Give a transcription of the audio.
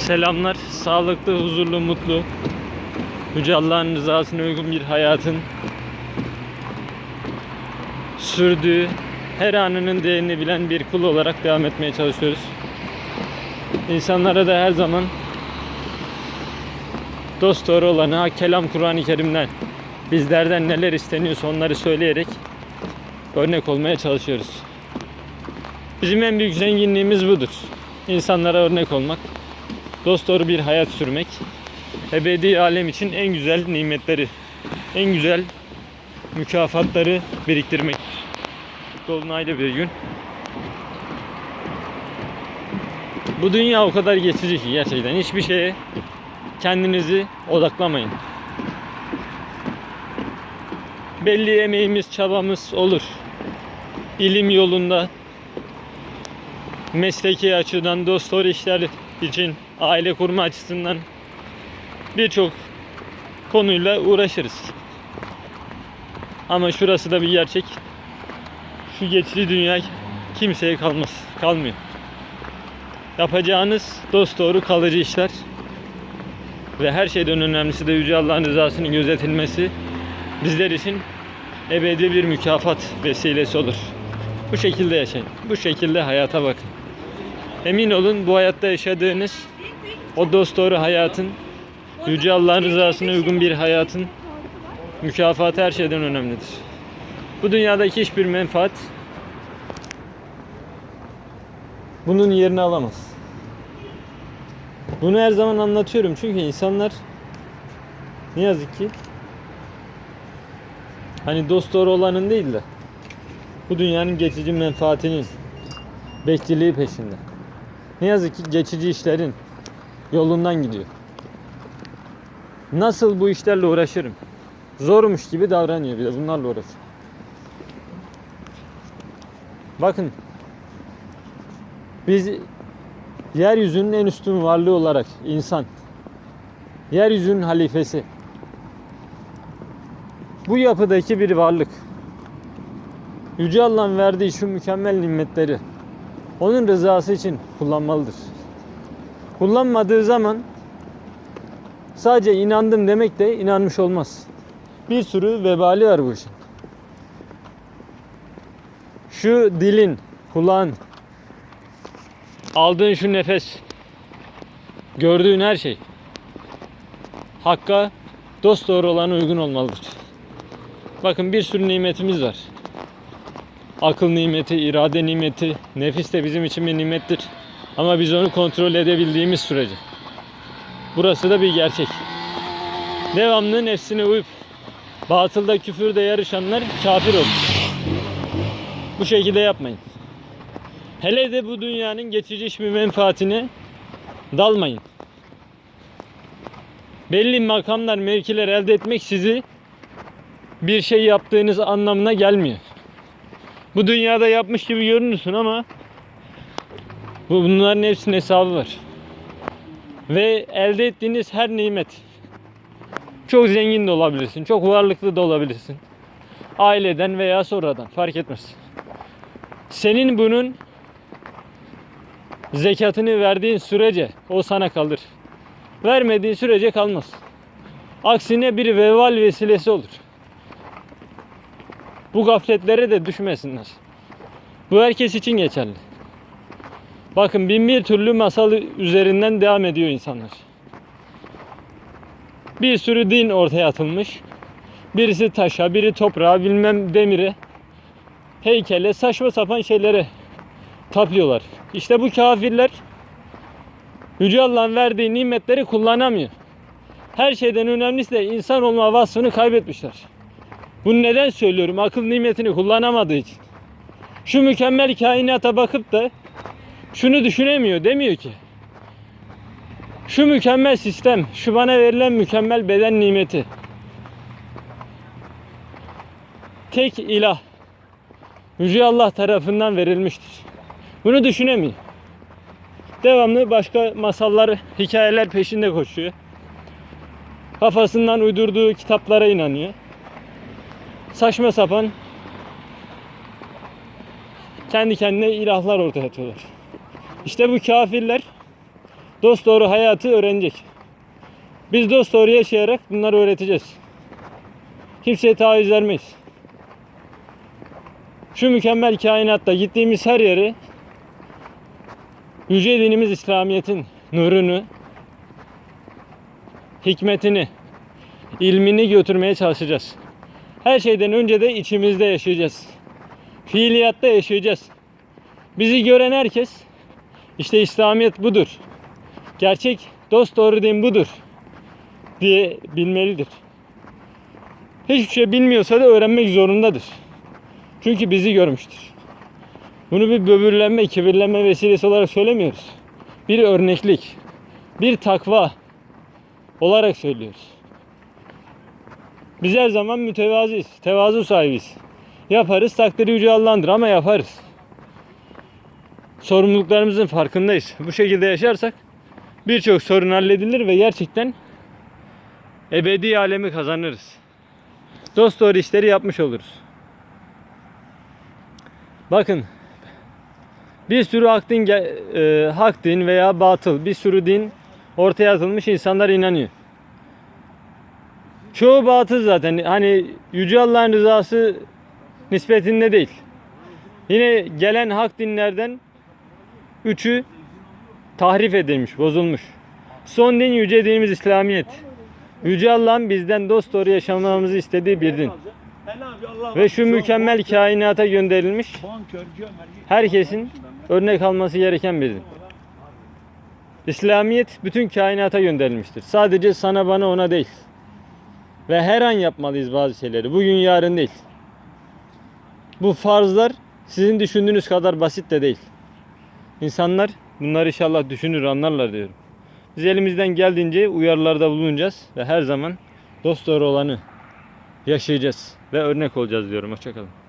Selamlar. Sağlıklı, huzurlu, mutlu. Yüce Allah'ın rızasına uygun bir hayatın sürdüğü her anının değerini bilen bir kul olarak devam etmeye çalışıyoruz. İnsanlara da her zaman dost doğru olanı, kelam Kur'an-ı Kerim'den bizlerden neler isteniyorsa onları söyleyerek örnek olmaya çalışıyoruz. Bizim en büyük zenginliğimiz budur. İnsanlara örnek olmak, dost doğru bir hayat sürmek, ebedi alem için en güzel nimetleri, en güzel mükafatları biriktirmek. Dolunaylı bir gün. Bu dünya o kadar geçici ki gerçekten hiçbir şeye kendinizi odaklamayın. Belli emeğimiz, çabamız olur. İlim yolunda, mesleki açıdan, dost doğru işler için, aile kurma açısından birçok konuyla uğraşırız. Ama şurası da bir gerçek. Şu geçici dünya kimseye kalmaz, kalmıyor. Yapacağınız dost doğru kalıcı işler ve her şeyden önemlisi de Yüce Allah'ın rızasının gözetilmesi bizler için ebedi bir mükafat vesilesi olur. Bu şekilde yaşayın. Bu şekilde hayata bakın. Emin olun bu hayatta yaşadığınız o dost doğru hayatın Yüce Allah'ın rızasına uygun bir hayatın mükafatı her şeyden önemlidir. Bu dünyadaki hiçbir menfaat bunun yerini alamaz. Bunu her zaman anlatıyorum çünkü insanlar ne yazık ki hani dost doğru olanın değil de bu dünyanın geçici menfaatinin bekliliği peşinde. Ne yazık ki geçici işlerin yolundan gidiyor. Nasıl bu işlerle uğraşırım? Zormuş gibi davranıyor bir de bunlarla uğraşıyor. Bakın biz yeryüzünün en üstün varlığı olarak insan yeryüzünün halifesi bu yapıdaki bir varlık Yüce Allah'ın verdiği şu mükemmel nimetleri onun rızası için kullanmalıdır. Kullanmadığı zaman sadece inandım demek de inanmış olmaz. Bir sürü vebali var bu işin. Şu dilin, kulağın, aldığın şu nefes, gördüğün her şey Hakka dost doğru olana uygun olmalıdır. Bakın bir sürü nimetimiz var. Akıl nimeti, irade nimeti, nefis de bizim için bir nimettir. Ama biz onu kontrol edebildiğimiz sürece. Burası da bir gerçek. Devamlı nefsine uyup batılda küfürde yarışanlar kafir olur. Bu şekilde yapmayın. Hele de bu dünyanın geçici hiçbir menfaatine dalmayın. Belli makamlar, mevkiler elde etmek sizi bir şey yaptığınız anlamına gelmiyor. Bu dünyada yapmış gibi görünürsün ama bu bunların hepsinin hesabı var. Ve elde ettiğiniz her nimet çok zengin de olabilirsin, çok varlıklı da olabilirsin. Aileden veya sonradan fark etmez. Senin bunun zekatını verdiğin sürece o sana kalır. Vermediğin sürece kalmaz. Aksine bir veval vesilesi olur. Bu gafletlere de düşmesinler. Bu herkes için geçerli. Bakın bin bir türlü masal üzerinden devam ediyor insanlar. Bir sürü din ortaya atılmış. Birisi taşa, biri toprağa, bilmem demire, heykele, saçma sapan şeylere tapıyorlar. İşte bu kafirler Yüce Allah'ın verdiği nimetleri kullanamıyor. Her şeyden önemlisi de insan olma vasfını kaybetmişler. Bunu neden söylüyorum? Akıl nimetini kullanamadığı için. Şu mükemmel kainata bakıp da şunu düşünemiyor. Demiyor ki. Şu mükemmel sistem, şu bana verilen mükemmel beden nimeti. Tek ilah. Yüce Allah tarafından verilmiştir. Bunu düşünemiyor. Devamlı başka masallar, hikayeler peşinde koşuyor. Kafasından uydurduğu kitaplara inanıyor. Saçma sapan kendi kendine ilahlar ortaya atıyorlar. İşte bu kafirler dost doğru hayatı öğrenecek. Biz dost doğru yaşayarak bunları öğreteceğiz. Kimseye taviz vermeyiz. Şu mükemmel kainatta gittiğimiz her yeri Yüce dinimiz İslamiyet'in nurunu, hikmetini, ilmini götürmeye çalışacağız. Her şeyden önce de içimizde yaşayacağız. Fiiliyatta yaşayacağız. Bizi gören herkes işte İslamiyet budur. Gerçek dost doğru din budur diye bilmelidir. Hiçbir şey bilmiyorsa da öğrenmek zorundadır. Çünkü bizi görmüştür. Bunu bir böbürlenme, kibirlenme vesilesi olarak söylemiyoruz. Bir örneklik, bir takva olarak söylüyoruz. Biz her zaman mütevazıyız, tevazu sahibiyiz. Yaparız, takdiri yüce Allah'ındır ama yaparız. Sorumluluklarımızın farkındayız. Bu şekilde yaşarsak birçok sorun halledilir ve gerçekten ebedi alemi kazanırız. Dost doğru işleri yapmış oluruz. Bakın bir sürü hak din, e, hak din veya batıl bir sürü din ortaya atılmış insanlar inanıyor. Çoğu batıl zaten. Hani Yüce Allah'ın rızası nispetinde değil. Yine gelen hak dinlerden üçü tahrif edilmiş, bozulmuş. Son din yüce dinimiz İslamiyet. Yüce Allah'ın bizden dost doğru yaşamamızı istediği bir din. Ve şu mükemmel kainata gönderilmiş herkesin örnek alması gereken bir din. İslamiyet bütün kainata gönderilmiştir. Sadece sana bana ona değil. Ve her an yapmalıyız bazı şeyleri. Bugün yarın değil. Bu farzlar sizin düşündüğünüz kadar basit de değil. İnsanlar bunları inşallah düşünür anlarlar diyorum. Biz elimizden geldiğince uyarılarda bulunacağız ve her zaman dost doğru olanı yaşayacağız ve örnek olacağız diyorum. Hoşçakalın.